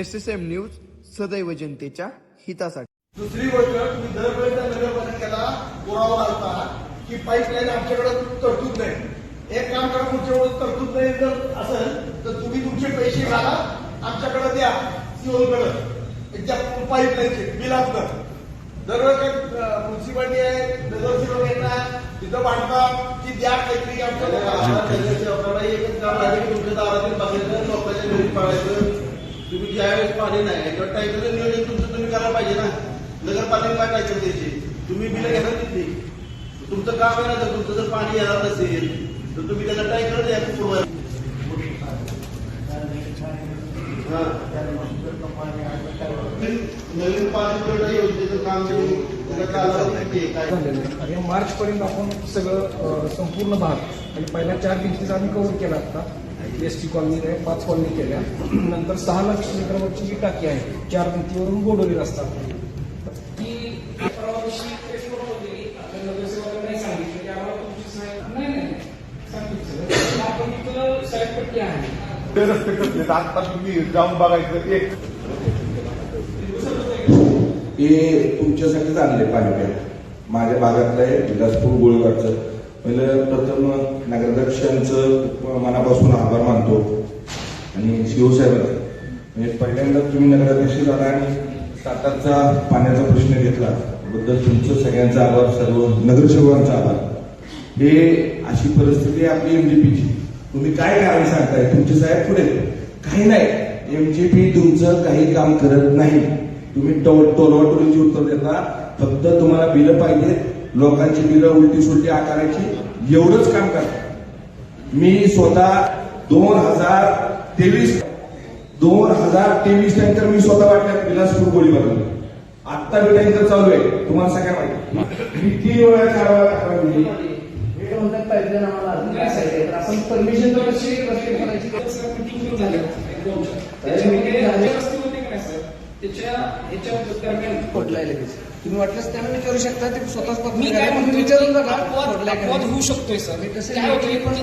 S S M news सदैव जनतेच्या हितासाठी. दुसरी गोष्ट तुम्ही दरवेळेस त्या नगरपालिकेला पुरावा लावता की पाईपलाईन आमच्याकडे तरतूद नाही. एक काम करा पुढच्या वेळेस तरतूद नाही जर असेल तर तुम्ही तुमचे पैसे घाला आमच्याकडे द्या सीओकडे. त्या पाईपलाईनचे बिल आपलं दरवेळेस म्युन्सिपाल्टी आहे नगरसेवक येतात तिथं बांधतात की द्या काहीतरी आमच्याकडे एकच काम आहे की तुमच्या दारातील बघायचं लोकांच्या घरी पडायचं तुम्ही ज्यावेळेस पाणी नाही तर टँकरचं नियोजन तुमचं तुम्ही करायला पाहिजे ना. नगरपालिका काय टँकर द्यायची? तुम्ही बिलं घेणार तिथली. तुमचं काम आहे ना तुमचं जर पाणी येणार नसेल तर तुम्ही त्याला टँकर द्या पुरवायला नवीन पाणी योजनेचं काम मार्च त्याला काय झालेलं आणि मार्चपर्यंत आपण सगळं संपूर्ण भाग आणि पहिल्या चार दिवशीचा आम्ही कव्हर केला आता. एस टी कॉलनी आहे पाच कॉलनी केल्या. नंतर सहा लाख लिटरवरची जी टाकी आहे चार भिंतीवरून गोडवली रस्ता ती परवा दिवशी टेस्टवर होती. आपल्या नगरसेवकांनी नाही सांगितलं की आम्हाला तुमची साहेब नाही नाही सांगितलं सगळं. आपण तिथं साहेबपट्टी आहे. ते रस्ते कसले? आहेत? आता तुम्ही जाऊन बघायचं. एक. हे तुमच्यासाठीच आणले पाणी माझ्या भागातलं आहे विलासपूर गोळीवाडचं पहिलं प्रथम नगराध्यक्षांचं मनापासून आभार मानतो. आणि शिवसाहेबांचं म्हणजे पहिल्यांदा तुम्ही नगराध्यक्ष झाला आणि सातारचा पाण्याचा प्रश्न घेतला बद्दल तुमचं सगळ्यांचा आभार सर्व नगरसेवकांचा आभार. हे अशी परिस्थिती आहे आपली एमजीपीची तुम्ही काय कारण सांगताय? तुमचे साहेब पुढे काही नाही. एमजीपी तुमचं काही काम करत नाही. तुम्ही टोलवाटोलीची उत्तर देता. फक्त तुम्हाला बिलं पाहिजे लोकांची बिलं उलटी सुलटी आकाराची एवढंच काम करता मी स्वतः दोन हजार तेवीस दोन हजार तेवीस टँकर मी स्वतः वाटल्यात विलासपूर गोळीबार आत्ता बी टँकर चालू आहे. तुम्हाला सगळ्या माहिती मी तीन वेळा चार वेळा तक्रार दिली हे पाहिजे आपण परमिशन तर कशी करायची. मीटिंग झाली. रस्ते होते का नाही सर? त्याच्या ह्याच्या तुम्ही वाटल्यास त्यांना विचारू शकता ते स्वतःच मी काय म्हणतो विचारून बघा. अपवाद अपवाद. होऊ शकतोय सर. मी तसं काय होतं पण